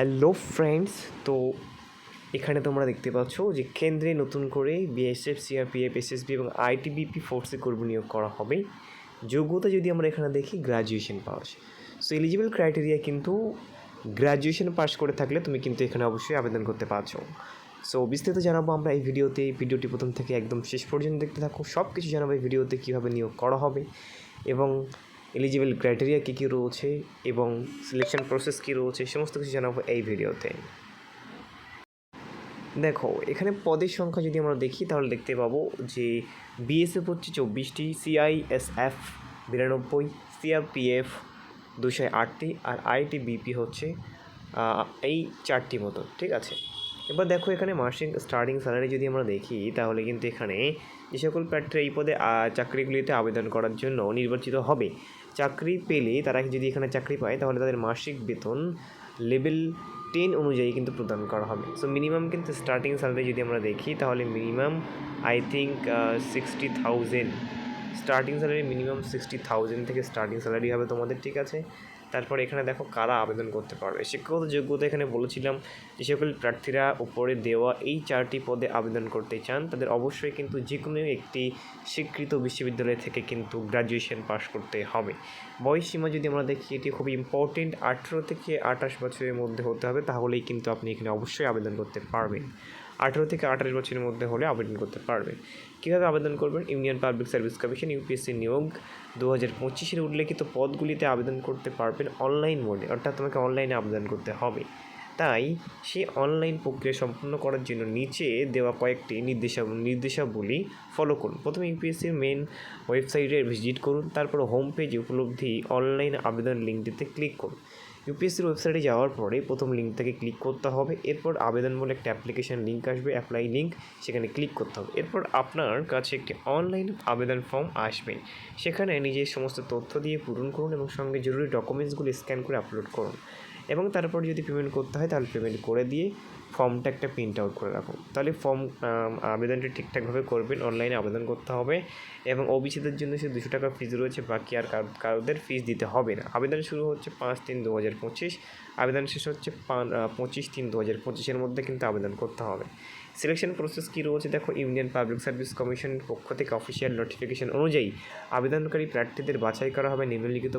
Hello friends, তো এখানে তোমরা দেখতে পাচ্ছ যে কেন্দ্রে নতুন করে বিএসএফ সিআরপিএফ এসএসবি এবং আইটিবিপি ফোর্সে কর্মী নিয়োগ করা হবে। যোগ্যতা যদি আমরা এখানে দেখি graduation pass so eligible criteria কিন্তু গ্র্যাজুয়েশন পাস করে থাকলে তুমি কিন্তু এখানে অবশ্যই আবেদন করতে পারছ। সো বিস্তারিত জানাব আমরা এই ভিডিওতে। ভিডিওটি প্রথম থেকে একদম শেষ পর্যন্ত দেখতে থাকো। সব কিছু জানাব এই ভিডিওতে কীভাবে নিয়োগ করা হবে এবং এলিজিবল ক্রাইটেরিয়া কী কী রয়েছে এবং সিলেকশন প্রসেস কী রয়েছে, সমস্ত কিছু জানাব এই ভিডিওতে। দেখো, এখানে পদের সংখ্যা যদি আমরা দেখি, তাহলে দেখতে পাবো যে বিএসএফ হচ্ছে চব্বিশটি সিআইএসএফ বিরানব্বই সিআরপিএফ দুশো আটটি, আর আইটিবিপি হচ্ছে এই চারটি মতো, ঠিক আছে? এবার দেখো এখানে মাসিক স্টার্টিং স্যালারি যদি আমরা দেখি, তাহলে কিন্তু এখানে যে সকল প্রার্থীরা এই পদে চাকরিগুলিতে আবেদন করার জন্য নির্বাচিত হবে। চাকরি পেলে তারা যদি এখানে চাকরি পায়, তাহলে তাদের মাসিক বেতন লেভেল টেন অনুযায়ী কিন্তু প্রদান করা হবে। সো মিনিমাম কিন্তু স্টার্টিং স্যালারি যদি আমরা দেখি, তাহলে minimum I think sixty thousand starting salary minimum sixty thousand থেকে স্টার্টিং স্যালারি হবে তোমাদের, ঠিক আছে? তারপর এখানে দেখো কারা আবেদন করতে পারবে। শিক্ষাগত যোগ্যতা এখানে বলেছিলাম যে সকল প্রার্থীরা উপরে দেওয়া এই চারটি পদে আবেদন করতে চান, তাদের অবশ্যই কিন্তু যে কোনো একটি স্বীকৃত বিশ্ববিদ্যালয় থেকে কিন্তু গ্র্যাজুয়েশন পাস করতে হবে। বয়স সীমা যদি আমরা দেখি, এটি খুবই ইম্পর্টেন্ট আঠেরো থেকে আঠাশ বছরের মধ্যে হতে হবে, তাহলেই কিন্তু আপনি এখানে অবশ্যই আবেদন করতে পারবেন। আঠেরো থেকে আঠাশ বছরের মধ্যে হলে আবেদন করতে পারবেন কীভাবে আবেদন করবেন? Union Public Service Commission UPSC নিয়োগ। দু হাজার পঁচিশের উল্লেখিত পদগুলিতে আবেদন করতে পারবেন অনলাইন মোডে, অর্থাৎ তোমাকে অনলাইনে আবেদন করতে হবে। তাই সেই অনলাইন প্রক্রিয়া সম্পন্ন করার জন্য নিচে দেওয়া কয়েকটি নির্দেশা নির্দেশাবলী ফলো করুন। প্রথমে ইউপিএসসির মেন ওয়েবসাইটে ভিজিট করুন, তারপর হোম পেজে উপলব্ধি অনলাইন আবেদন লিঙ্কটিতে ক্লিক করুন। ইউপিএসসির ওয়েবসাইটে যাওয়ার পরে প্রথম লিঙ্ক থেকে ক্লিক করতে হবে। এরপর আবেদন বলে একটা অ্যাপ্লিকেশান লিঙ্ক আসবে অ্যাপ্লাই লিঙ্ক সেখানে ক্লিক করতে হবে। এরপর আপনার কাছে একটি অনলাইন আবেদন ফর্ম আসবে। সেখানে নিজের সমস্ত তথ্য দিয়ে পূরণ করুন এবং সঙ্গে জরুরি ডকুমেন্টসগুলো স্ক্যান করে আপলোড করুন। এবং তারপর যদি পেমেন্ট করতে হয় তাহলে পেমেন্ট করে দিয়ে ফর্মটা একটা প্রিন্ট আউট করে রাখুন তাহলে ফর্ম আবেদনটি ঠিকঠাকভাবে করবেন অনলাইনে আবেদন করতে হবে এবং ওবিসিদের জন্য সে দুশো টাকা ফিজ রয়েছে, বাকি আর কারো- কারোদের ফিজ দিতে হবে না। আবেদন শুরু হচ্ছে পাঁচ তিন দু হাজার পঁচিশ। আবেদন শেষ হচ্ছে পঁচিশ তিন দু হাজার পঁচিশের মধ্যে কিন্তু আবেদন করতে হবে। সিলেকশন প্রসেস কী রয়েছে দেখো ইউনিয়ন পাবলিক সার্ভিস কমিশনের পক্ষ থেকে অফিসিয়াল নোটিফিকেশন অনুযায়ী আবেদনকারী প্রার্থীদের বাছাই করা হবে নিম্নলিখিত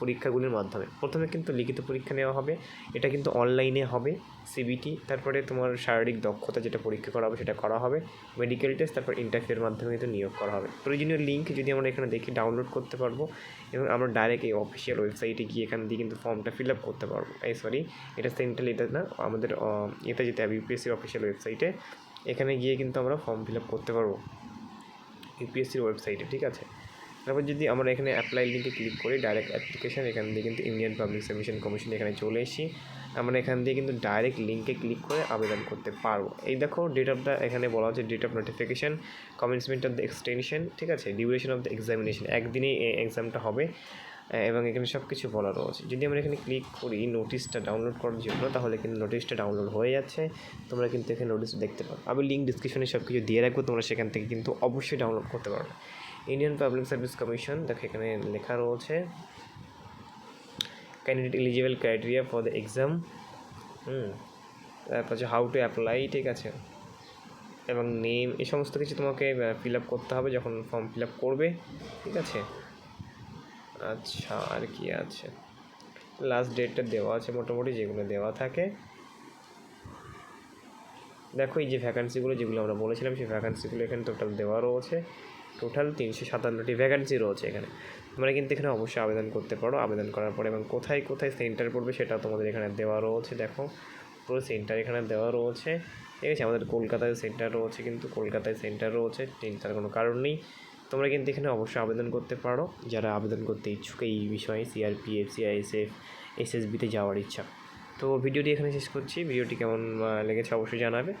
পরীক্ষাগুলির মাধ্যমে। প্রথমে কিন্তু লিখিত পরীক্ষা নেওয়া হবে, এটা কিন্তু অনলাইনে হবে সিবিটি তারপরে তোমার শারীরিক দক্ষতা যেটা পরীক্ষা করা হবে সেটা করা হবে মেডিকেল টেস্ট তারপর ইন্টারভিউর মাধ্যমে কিন্তু নিয়োগ করা হবে। প্রয়োজনীয় লিঙ্ক যদি আমরা এখানে দেখি ডাউনলোড করতে পারব, এবং আমরা ডাইরেক্ট এই অফিসিয়াল ওয়েবসাইটে গিয়ে এখান দিয়ে কিন্তু ফর্মটা ফিল আপ করতে পারব। এই সরি, এটা সেন্ট্রাল এটা না, আমাদের এটা যেতে হবে ইউপিএসসির অফিসিয়াল ওয়েবসাইটে এখানে গিয়ে কিন্তু আমরা ফর্ম ফিল আপ করতে পারব ইউপিএসসির ওয়েবসাইটে ঠিক আছে? তারপর যদি আমরা এখানে অ্যাপ্লাই লিঙ্কে ক্লিক করি ডাইরেক্ট অ্যাপ্লিকেশন এখান দিয়ে কিন্তু ইন্ডিয়ান পাবলিক সার্ভিস কমিশন এখানে চলে এসি আমরা এখান দিয়ে কিন্তু ডাইরেক্ট লিঙ্কে ক্লিক করে আবেদন করতে পারব। এই দেখো ডেট অফ দ্য এখানে বলা হচ্ছে date of notification commencement of the extension ঠিক আছে? ডিউরেশন অফ দ্য এক্সামিনেশন একদিনেই এক্সামটা হবে। এবং এখানে সব কিছু বলা রয়েছে। যদি আমরা এখানে ক্লিক করি নোটিশটা ডাউনলোড করার জন্য, তাহলে কিন্তু নোটিশটা ডাউনলোড হয়ে যাচ্ছে। তোমরা কিন্তু এখানে নোটিশ দেখতে পারো আমি লিঙ্ক ডিসক্রিপশনে সব কিছু দিয়ে রাখব, তোমরা সেখান থেকে কিন্তু অবশ্যই ডাউনলোড করতে পারবে। ইন্ডিয়ান পাবলিক সার্ভিস কমিশন দেখো এখানে লেখা রয়েছে candidate eligible criteria for the exam hmm, তারপর হচ্ছে হাউ টু অ্যাপ্লাই ঠিক আছে? এবং নেম এই সমস্ত কিছু তোমাকে ফিল আপ করতে হবে যখন ফর্ম ফিল আপ করবে, ঠিক আছে? আচ্ছা আর কি আছে? লাস্ট ডেটটা দেওয়া আছে, মোটামুটি যেগুলো দেওয়া থাকে। দেখো, এই যে ভ্যাকান্সিগুলো যেগুলো আমরা বলেছিলাম, সেই ভ্যাকান্সিগুলো এখানে টোটাল দেওয়া রয়েছে। টোটাল তিনশো সাতান্নটি ভ্যাকান্সি রয়েছে এখানে। তোমরা কিন্তু এখানে অবশ্যই আবেদন করতে পারো। আবেদন করার পরে এবং কোথায় কোথায় সেন্টার পড়বে সেটাও তোমাদের এখানে দেওয়া রয়েছে, দেখো। পুরো সেন্টার এখানে দেওয়া রয়েছে। ঠিক আছে? আমাদের কলকাতায় সেন্টার রয়েছে কিন্তু কলকাতায় সেন্টার রয়েছে চিন্তার কোনো কারণ নেই। তোমরা কিন্তু এখানে অবশ্যই আবেদন করতে পারো। যারা আবেদন করতে ইচ্ছুক এই বিষয়ে সিআরপিএফ সিআইএসএফ এসএসবিতে যাওয়ার ইচ্ছা। তো ভিডিওটি এখানে শেষ করছি। ভিডিওটি কেমন লেগেছে অবশ্যই জানাবে।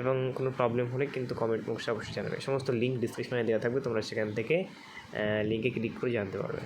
এবং কোনো প্রবলেম হলে কিন্তু কমেন্ট বক্সে অবশ্যই জানাবে। সমস্ত লিঙ্ক ডিসক্রিপশনে দেওয়া থাকবে। তোমরা সেখান থেকে লিঙ্কে ক্লিক করে জানতে পারবে।